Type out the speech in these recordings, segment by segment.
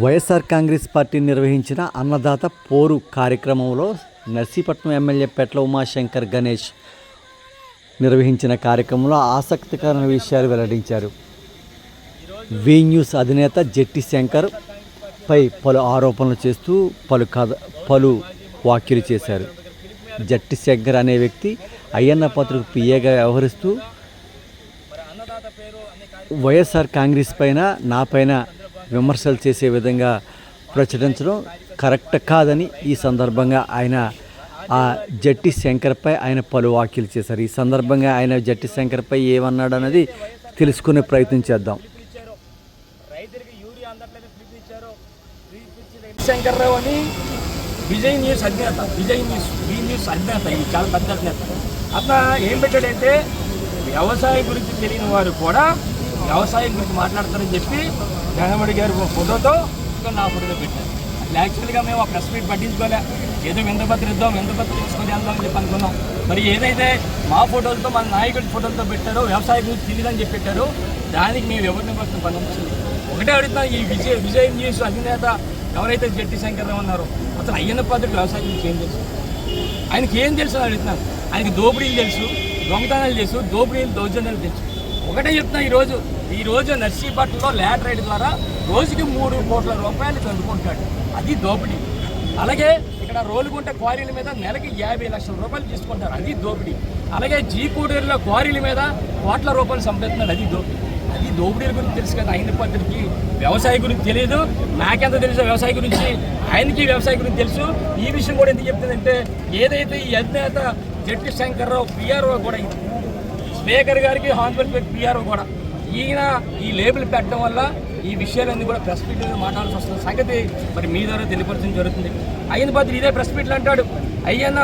YSR Congress party నిర్వహించిన అన్నదాత పోరు కార్యక్రమంలో నర్సీపట్నం ఎమ్మెల్యే పెట్ల ఉమాశంకర్ గణేష్ నిర్వహించిన కార్యక్రమంలో ఆసక్తికరమైన విషయాలు వెల్లడించారు. వి న్యూస్ అధినేత జెట్టి శంకర్ పై పలు ఆరోపణలు చేస్తూ పలు కథ పలు వ్యాఖ్యలు చేశారు. జట్టి శంకర్ అనే వ్యక్తి అయ్యన్న పత్రిక పిఏగా వ్యవహరిస్తూ వైఎస్ఆర్ కాంగ్రెస్ పైన నా పైన విమర్శలు చేసే విధంగా ప్రచురించడం కరెక్ట్ కాదని ఈ సందర్భంగా ఆయన ఆ జట్టి శంకర్పై ఆయన పలు వ్యాఖ్యలు చేశారు. ఈ సందర్భంగా ఆయన జట్టి శంకర్పై ఏమన్నాడు అన్నది తెలుసుకునే ప్రయత్నం చేద్దాం. శంకర్రావు అని విజయ్ న్యూస్ అధినేత విజయ్ న్యూస్ ఈ న్యూస్ అధినేత ఇది చాలా పెద్ద అధినేత. అతను ఏం పెట్టాడంటే వ్యవసాయం గురించి తెలియని వారు కూడా వ్యవసాయం గురించి మాట్లాడతారని చెప్పి జగన్మోహన్ గారు ఫోటోతో నా ఫోటోలో పెట్టారు. యాక్చువల్గా మేము ఆ ప్రెస్ మీట్ పట్టించుకోలే. ఏదో విందపత్రి ఇద్దాం విందపత్రి తీసుకొని వెళ్దాం అని చెప్పి అనుకున్నాం. మరి ఏదైతే మా ఫోటోలతో మన నాయకుడి ఫోటోలతో పెట్టారో వ్యవసాయం గురించి తెలియదని చెప్పి పెట్టారో దానికి మేము ఎవరిని పట్టిన పనిచేసింది ఒకటే అడుగుతాం ఈ విజయ్ విజయం న్యూస్ అధినేత ఎవరైతే జట్టి శంకర్ ఉన్నారో అసలు అయ్యన్న పద్ధతి వ్యవసాయం గురించి ఏం తెలుసు? ఆయనకి ఏం తెలుసు అని అడుగుతున్నాను ఆయనకి దోపిడీలు తెలుసు దొంగతనాలు తెలుసు దోపిడీలు దౌర్జన్యాలు తెలుసు. ఒకటే చెప్తున్నా ఈరోజు ఈ రోజు నర్సీపట్నంలో ల్యాండ్ రైడ్ ద్వారా రోజుకి మూడు కోట్ల రూపాయలు చదువుకుంటాడు. అది దోపిడీ. అలాగే ఇక్కడ రోలుగుంట క్వారీల మీద నెలకి యాభై లక్షల రూపాయలు తీసుకుంటారు. అది దోపిడీ. అలాగే జీకూడూరులో క్వారీల మీద కోట్ల రూపాయలు సంపాదిస్తున్నాడు. అది దోపిడీ. అది దోపిడీల గురించి తెలుసు కదా. ఆయన పద్ధతికి వ్యవసాయ గురించి తెలియదు నాకెంత తెలుసు వ్యవసాయ గురించి? ఆయనకి వ్యవసాయ గురించి తెలుసు. ఈ విషయం కూడా ఎందుకు చెప్తుందంటే ఏదైతే ఈ అధినేత జట్టి శంకర్రావు పిఆర్ఓ కూడా స్పీకర్ గారికి హాన్బల్ పిఆర్ఓ కూడా. ఈయన ఈ లేబుల్ పెట్టడం వల్ల ఈ విషయాలన్నీ కూడా ప్రెస్ మీట్ మాట్లాడాల్సి వస్తుంది. సంగతి మరి మీ ద్వారా తెలియపరచడం జరుగుతుంది. అయిన పద్ధతి ఇదే ప్రెస్ మీట్లు అంటాడు. అయ్యన్న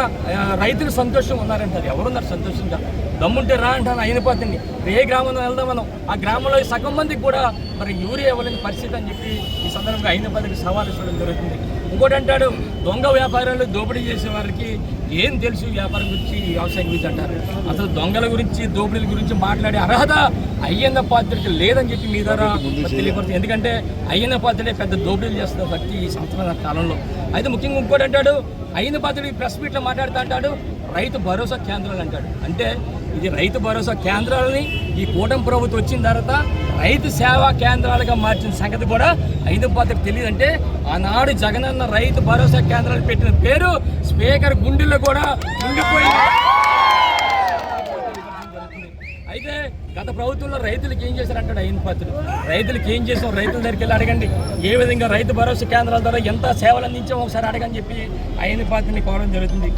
రైతులు సంతోషం ఉన్నారంటారు. ఎవరున్నారు సంతోషంగా? దమ్ముంటే రా అంటాను అయిన పద్ధతిని ఏ గ్రామంలో వెళ్దాం మనం? ఆ గ్రామంలో సగం మందికి కూడా మరి యూరియా ఇవ్వలేని పరిస్థితి అని చెప్పి ఈ సందర్భంగా అయిన పద్ధతికి సవాలు ఇవ్వడం జరుగుతుంది. ఇంకోటి అంటాడు దొంగ వ్యాపారాలు దోపిడీ చేసే వారికి ఏం తెలుసు వ్యాపారం గురించి వ్యవసాయం గురించి అంటారు. అసలు దొంగల గురించి దోపిడీల గురించి మాట్లాడే అర్హత అయ్యన్న పాత్రకి లేదని చెప్పి మీ ద్వారా తెలియపడుతుంది ఎందుకంటే అయ్యన్న పాత్రడే పెద్ద దోపిడీలు చేస్తున్న వ్యక్తి ఈ సంవత్సరాల కాలంలో. అయితే ముఖ్యంగా ఇంకోటి అంటాడు అయ్యన్న పాత్రుడు ప్రెస్ మీట్లో మాట్లాడుతూ అంటాడు రైతు భరోసా కేంద్రాలు అంటాడు. అంటే ఇది రైతు భరోసా కేంద్రాలని ఈ కూటమి ప్రభుత్వం వచ్చిన తర్వాత రైతు సేవా కేంద్రాలుగా మార్చిన సంగతి కూడా ఐదు పాత్రకు తెలియదంటే ఆనాడు జగనన్న రైతు భరోసా కేంద్రాలు పెట్టిన పేరు స్పీకర్ గుండెల్లో కూడా ఉండిపోయింది. అయితే గత ప్రభుత్వంలో రైతులకు ఏం చేశారంటాడు అయిన పాత్రుడు? రైతులకు ఏం చేసాం రైతుల దగ్గరికి వెళ్ళి అడగండి. ఏ విధంగా రైతు భరోసా కేంద్రాల ద్వారా ఎంత సేవలు అందించామో ఒకసారి అడగని చెప్పి అయిన పాత్రని కోవడం జరుగుతుంది.